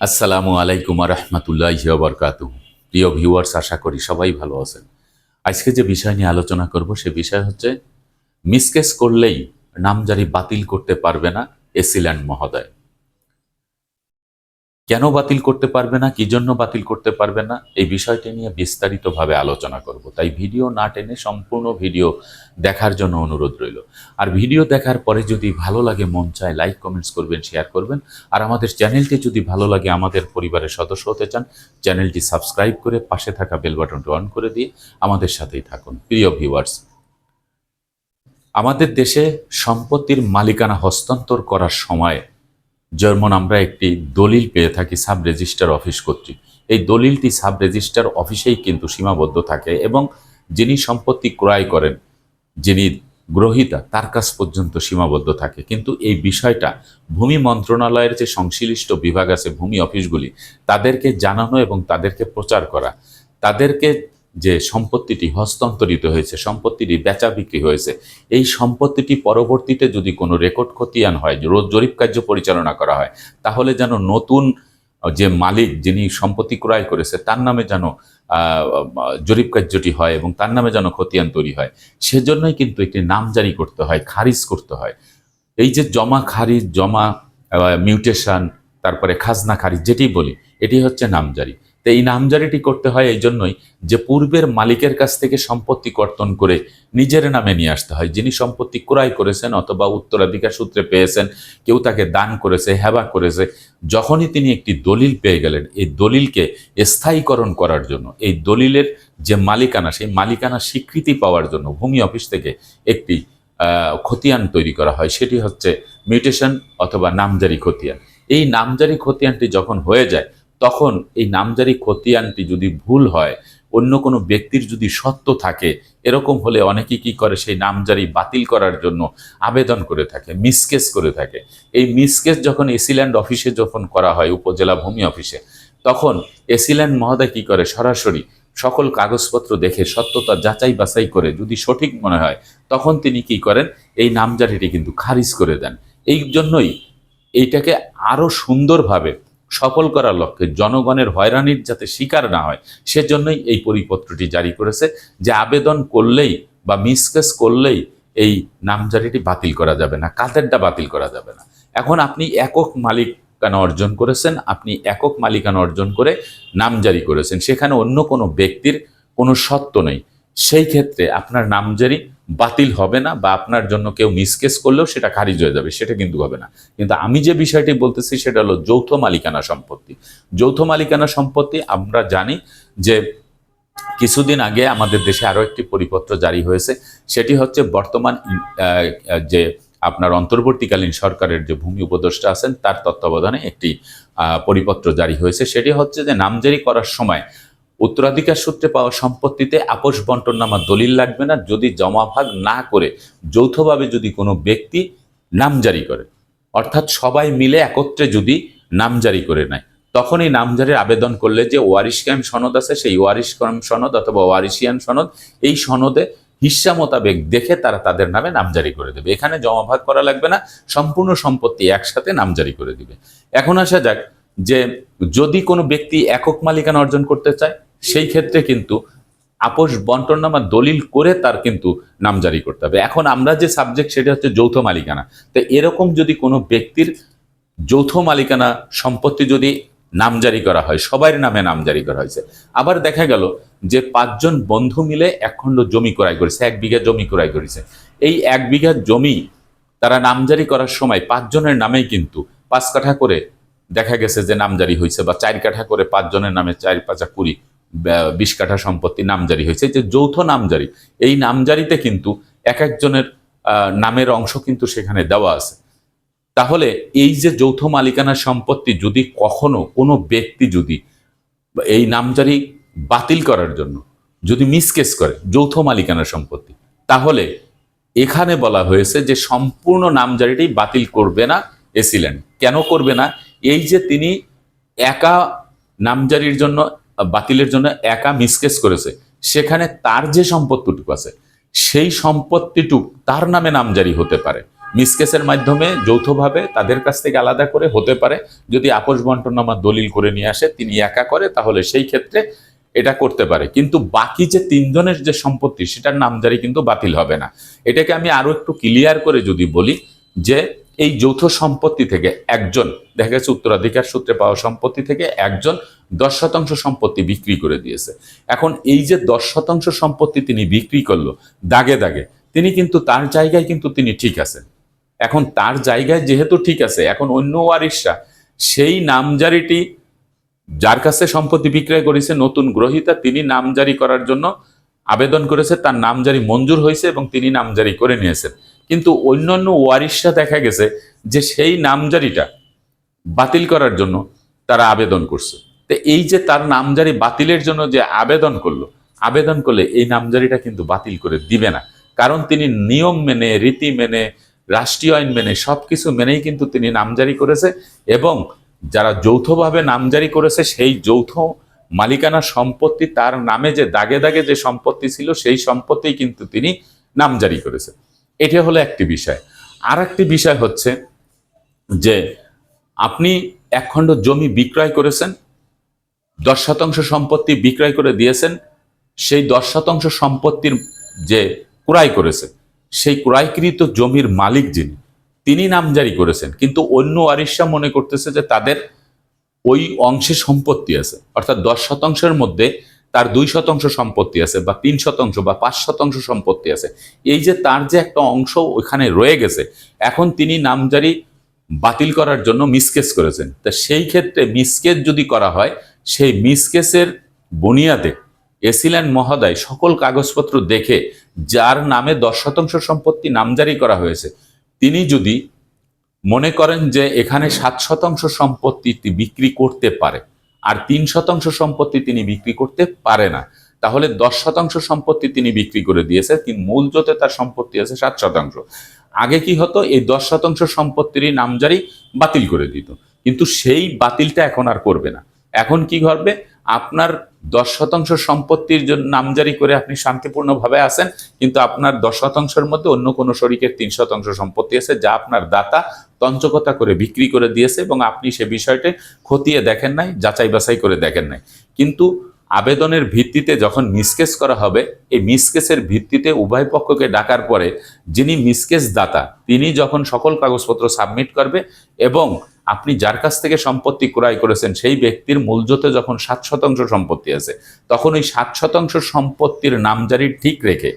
আসসালামু আলাইকুম রহমতুল্লাহ বরকাত প্রিয় ভিউয়ার্স, আশা করি সবাই ভালো আছেন। আজকে যে বিষয় নিয়ে আলোচনা করব, সে বিষয় হচ্ছে মিসকেস করলেই নামজারি বাতিল করতে পারবে না এসিল্যান্ড মহোদয়। কেন বাতিল করতে পারবে না কি জন্য বাতিল করতে পারবে না, এই বিষয়টি নিয়ে বিস্তারিতভাবে আলোচনা করব। তাই ভিডিও না টেনে সম্পূর্ণ ভিডিও দেখার জন্য অনুরোধ রইল। আর ভিডিও দেখার পরে যদি ভালো লাগে, মন চায়, লাইক, কমেন্টস করবেন, শেয়ার করবেন। আর আমাদের চ্যানেলটি যদি ভালো লাগে, আমাদের পরিবারের সদস্য হতে চান, চ্যানেলটি সাবস্ক্রাইব করে পাশে থাকা বেল বাটনটি অন করে দিয়ে আমাদের সাথেই থাকুন। প্রিয় ভিউয়ার্স, আমাদের দেশে সম্পত্তির মালিকানা হস্তান্তর করার সময় যেমন আমরা একটি দলিল পেয়ে থাকি সাব রেজিস্টার অফিস কর্তৃক। এই দলিলটি সাব রেজিস্টার অফিসেই কিন্তু সীমাবদ্ধ থাকে এবং যিনি সম্পত্তি ক্রয় করেন, যিনি গ্রহিতা, তার কাছ পর্যন্ত সীমাবদ্ধ থাকে। কিন্তু এই বিষয়টা ভূমি মন্ত্রণালয়ের যে সংশ্লিষ্ট বিভাগ আছে, ভূমি অফিসগুলি, তাদেরকে জানানো এবং তাদেরকে প্রচার করা, তাদেরকে যে সম্পত্তিটি হস্তান্তরিত হয়েছে, সম্পত্তিটি বেচা বিক্রি হয়েছে, এই সম্পত্তিটি পরবর্তীতে যদি কোনো রেকর্ড খতিয়ান হয় রোজ জরিপ কার্য পরিচালনা করা হয়, তাহলে যেন নতুন যে মালিক যিনি সম্পত্তি ক্রয় করেছে, তার নামে যেন জরিপ কার্যটি হয় এবং তার নামে যেন খতিয়ান তৈরি হয়, সেজন্যই কিন্তু একটি নাম জারি করতে হয়, খারিজ করতে হয়। এই যে জমা খারিজ, জমা মিউটেশন, তারপরে খাজনা খারিজ, যেটি বলি, এটি হচ্ছে নামজারি। তো এই নামজারিটি করতে হয় এই জন্যই যে পূর্বের মালিকের কাছ থেকে সম্পত্তি কর্তন করে নিজের নামে নিয়ে আসতে হয়। যিনি সম্পত্তি ক্রয় করেছেন অথবা উত্তরাধিকার সূত্রে পেয়েছেন, কেউ তাকে দান করেছে, হেবা করেছে, যখনই তিনি একটি দলিল পেয়ে গেলেন, এই দলিলকে স্থায়ীকরণ করার জন্য, এই দলিলের যে মালিকানা, সেই মালিকানা স্বীকৃতি পাওয়ার জন্য ভূমি অফিস থেকে একটি খতিয়ান তৈরি করা হয়। সেটি হচ্ছে মিউটেশন অথবা নামজারি খতিয়ান। এই নামজারি খতিয়ানটি যখন হয়ে যায় তখন এই নামজারি খতিয়ানটি যদি ভুল হয়, অন্য কোনো ব্যক্তির যদি সত্য থাকে, এরকম হলে অনেকে কি করে সেই নামজারি বাতিল করার জন্য আবেদন করে থাকে, মিসকেস করে থাকে। এই মিসকেস যখন এসিল্যান্ড অফিসে যখন করা হয়, উপজেলা ভূমি অফিসে, তখন এসিল্যান্ড মহোদয় কি করে? সরাসরি সকল কাগজপত্র দেখে সত্যতা যাচাই বাছাই করে যদি সঠিক মনে হয়, তখন তিনি কি করেন? এই নামজারিটি কিন্তু খারিজ করে দেন। এই জন্যই এইটাকে আরও সুন্দরভাবে সফল করার লক্ষ্যে জনগণের হয়রানির যাতে শিকার না হয়, সেজন্যই এই পরিপত্রটি জারি করেছে যে আবেদন করলেই বা মিসকেস করলেই এই নামজারিটি বাতিল করা যাবে না, কাদেরটা বাতিল করা যাবে না। এখন আপনি একক মালিকানা অর্জন করেছেন, আপনি একক মালিকানা অর্জন করে নামজারি করেছেন, সেখানে অন্য কোনো ব্যক্তির কোনো সত্য নেই। সেই ক্ষেত্রে আপনার নামজারি বাতিল হবে না বা আপনার জন্য কেউ মিসকেস করলেও সেটা খারিজ হয়ে যাবে, সেটা কিন্তু হবে না। কিন্তু আমি যে বিষয়টি বলতেছি সেটা হলো যৌথ মালিকানা সম্পত্তি। যৌথ মালিকানা সম্পত্তি আমরা জানি যে কিছুদিন আগে আমাদের দেশে আরও একটি পরিপত্র জারি হয়েছে, সেটি হচ্ছে বর্তমান যে আপনার অন্তর্বর্তীকালীন সরকারের যে ভূমি উপদেষ্টা আছেন, তার তত্ত্বাবধানে একটি পরিপত্র জারি হয়েছে। সেটি হচ্ছে যে নামজারি করার সময় উত্তরাধিকার সূত্রে পাওয়া সম্পত্তিতে আপোষ বন্টননামা দলিল লাগবে না যদি জমা ভাগ না করে যৌথভাবে যদি কোনো ব্যক্তি নামজারি করে। অর্থাৎ সবাই মিলে একত্রে যদি নামজারি করে নেয় তখন এই নামজারির আবেদন করলে যে ওয়ারিশ ক্যাম সনদ আছে, সেই ওয়ারিশ ক্যাম সনদ অথবা ওয়ারিশিয়ান সনদ, এই সনদে হিসা মোতাবেক দেখে তারা তাদের নামে নামজারি করে দেবে। এখানে জমা ভাগ করা লাগবে না, সম্পূর্ণ সম্পত্তি একসাথে নামজারি করে দিবে। এখন আসা যাক যে যদি কোনো ব্যক্তি একক মালিকানা অর্জন করতে চায় সেই ক্ষেত্রে কিন্তু আপোষ বন্টননামা দলিল করে তার কিন্তু নামজারি করতে হবে। এখন আমরা যে সাবজেক্ট সেটা হচ্ছে যৌথ মালিকানা। তো এরকম যদি কোনো ব্যক্তির যৌথ মালিকানা সম্পত্তি যদি নামজারি করা হয় সবার নামে নাম জারি করা হয়েছে। আবার দেখা গেল যে পাঁচজন বন্ধু মিলে একখণ্ড জমি ক্রয় করেছে, এক বিঘা জমি ক্রয় করেছে। এই এক বিঘা জমি তারা নামজারি করার সময় পাঁচজনের নামেই কিন্তু পাঁচ কাঠা করে দেখা গেছে যে নামজারি হয়েছে বা চার কাঠা করে পাঁচজনের নামে চার পাঁচা কুড়ি বিশ কাঠা সম্পত্তি নামজারি হয়েছে, যে যৌথ নামজারি। এই নামজারিতে কিন্তু এক একজনের নামের অংশ কিন্তু সেখানে দেওয়া আছে। তাহলে এই যে যৌথ মালিকানা সম্পত্তি, যদি কখনো কোনো ব্যক্তি যদি এই নামজারি বাতিল করার জন্য, যদি মিসকেস করে যৌথ মালিকানা সম্পত্তি, তাহলে এখানে বলা হয়েছে যে সম্পূর্ণ নামজারিটি বাতিল করবে না এসিল্যান্ড কেন করবে না? এই যে তিনি একা নামজারির জন্য বাতিলের জন্য একা মিসকেস করেছে। সেখানে তার যে সম্পত্তিটুকু আছে, সেই সম্পত্তিটুক তার নামে নামজারি হতে পারে। মিসকেসের মাধ্যমে যৌথভাবে তাদের কাছ থেকে আলাদা করে হতে পারে। যদি আপোষ বন্টন বন্টনামা দলিল করে নিয়ে আসে, তিনি একা করে, তাহলে সেই ক্ষেত্রে এটা করতে পারে। কিন্তু বাকি যে তিনজনের যে সম্পত্তি, সেটার নামজারি কিন্তু বাতিল হবে না। এটাকে আমি আরও একটু ক্লিয়ার করে যদি বলি যে এই যৌথ সম্পত্তি থেকে একজন, দেখা গেছে উত্তরাধিকার সূত্রে পাওয়া সম্পত্তি থেকে একজন দশ শতাংশ সম্পত্তি বিক্রি করে দিয়েছে। এখন এই যে দশ শতাংশ সম্পত্তি তিনি বিক্রি করল, দাগে দাগে, তিনি কিন্তু তার জায়গায় কিন্তু তিনি ঠিক আছেন। এখন তার জায়গায় যেহেতু ঠিক আছে, এখন অন্য ওয়ারিশরা সেই নামজারিটি যার কাছে সম্পত্তি বিক্রয় করেছে, নতুন গ্রহিতা, তিনি নামজারি করার জন্য আবেদন করেছে, তার নামজারি মঞ্জুর হয়েছে এবং তিনি নামজারি করে নিয়েছেন। কিন্তু অন্যান্য ওয়ারিশরা দেখা গেছে যে সেই নামজারিটা বাতিল করার জন্য তারা আবেদন করছে। তো এই যে তার নামজারি বাতিলের জন্য যে আবেদন করল, আবেদন করলে এই নামজারিটা কিন্তু বাতিল করে দিবে না। কারণ তিনি নিয়ম মেনে, রীতি মেনে, রাষ্ট্রীয় আইন মেনে সবকিছু মেনেই কিন্তু তিনি নামজারি করেছে এবং যারা যৌথভাবে নামজারি করেছে সেই যৌথ মালিকানা সম্পত্তি তার নামে যে দাগে দাগে যে সম্পত্তি ছিল সেই সম্পত্তি কিন্তু তিনি নামজারি করেছে। এটা হলো একটি বিষয়। আর একটি বিষয় হচ্ছে যে আপনি একখণ্ড জমি বিক্রয় করেছেন, দশ শতাংশ সম্পত্তি বিক্রয় করে দিয়েছেন, সেই দশ শতাংশ সম্পত্তির যে ক্রয় করেছে সেই ক্রয়কৃত জমির মালিক যিনি, তিনি নামজারি করেছেন। কিন্তু অন্য ওয়ারিশরা মনে করতেছে যে তাদের ওই অংশে সম্পত্তি আছে। অর্থাৎ দশ শতাংশের মধ্যে তার দুই শতাংশ সম্পত্তি আছে বা তিন শতাংশ বা পাঁচ শতাংশ সম্পত্তি আছে। এই যে তার যে একটা অংশ ওখানে রয়ে গেছে, এখন তিনি নামজারি বাতিল করার জন্য মিসকেস করেছেন। তা সেই ক্ষেত্রে মিসকেস যদি করা হয়, সেই মিসকেসের বুনিয়াদে এসিল্যান্ড মহোদয় সকল কাগজপত্র দেখে, যার নামে দশ শতাংশ সম্পত্তি নামজারি করা হয়েছে, তিনি যদি মনে করেন যে এখানে সাত শতাংশ সম্পত্তি বিক্রি করতে পারে আর তিন শতাংশ সম্পত্তি তিনি বিক্রি করতে পারে না। তাহলে দশ শতাংশ সম্পত্তি তিনি বিক্রি করে দিয়েছে কিন্তু মূল জোতে তার সম্পত্তি আছে সাত শতাংশ। আগে কি হতো, এই দশ শতাংশ সম্পত্তিরই নামজারি বাতিল করে দিত। কিন্তু সেই বাতিলটা এখন আর করবে না। এখন কি করবে আপনার দশ শতাংশ সম্পত্তির জন্য নামজারি করে আপনি শান্তিপূর্ণভাবে আসেন কিন্তু আপনার দশ শতাংশের মধ্যে অন্য কোনো শরিকের তিন শতাংশ সম্পত্তি আছে যা আপনার দাতা তঞ্চকতা করে বিক্রি করে দিয়েছে এবং আপনি সে বিষয়টি খতিয়ে দেখেন নাই যাচাই বাছাই করে দেখেন নাই। কিন্তু আবেদনের ভিত্তিতে যখন মিসকেস করা হবে, এই মিসকেসের ভিত্তিতে উভয় পক্ষকে ডাকার পরে যিনি মিসকেস দাতা তিনি যখন সকল কাগজপত্র সাবমিট করবে এবং আপনি যার কাছ থেকে সম্পত্তি ক্রয় করেছেন, সেই ব্যক্তির মূলজতে যখন সাত শতাংশ সম্পত্তি আছে, তখন ওই সাত শতাংশ সম্পত্তির নামজারি ঠিক রেখে,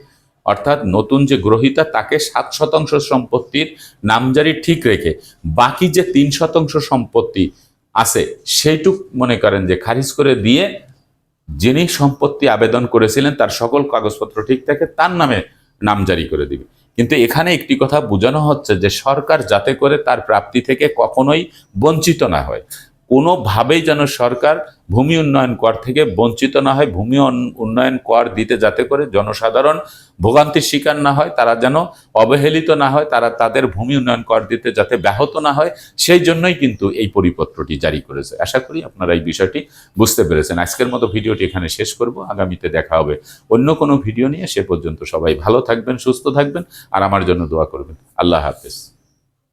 অর্থাৎ নতুন যে গ্রহিতা, তাকে সাত শতাংশ সম্পত্তির নামজারি ঠিক রেখে, বাকি যে তিন শতাংশ সম্পত্তি আছে, সেইটুক মনে করেন যে খারিজ করে দিয়ে যিনি সম্পত্তি আবেদন করেছিলেন, তার সকল কাগজপত্র ঠিক থাকে, তার নামে নাম জারি করে দিবে। কিন্তু এখানে একটি কথা বোঝানো হচ্ছে যে সরকার যাতে করে তার প্রাপ্তি থেকে কখনোই বঞ্চিত না হয়। কোনোভাবেই যেন সরকার ভূমি উন্নয়ন কর থেকে বঞ্চিত না হয়, ভূমি উন্নয়ন কর দিতে যাতে করে জনসাধারণ ভোগান্তির শিকার না হয়, তারা যেন অবহেলিত না হয়, তারা তাদের ভূমি উন্নয়ন কর দিতে যাতে ব্যাহত না হয়, সেই জন্যই কিন্তু এই পরিপত্রটি জারি করেছে। আশা করি আপনারা এই বিষয়টি বুঝতে পেরেছেন। আজকের মতো ভিডিওটি এখানে শেষ করব। আগামীতে দেখা হবে অন্য কোনো ভিডিও নিয়ে। সে পর্যন্ত সবাই ভালো থাকবেন, সুস্থ থাকবেন, আর আমার জন্য দোয়া করবেন। আল্লাহ হাফেজ।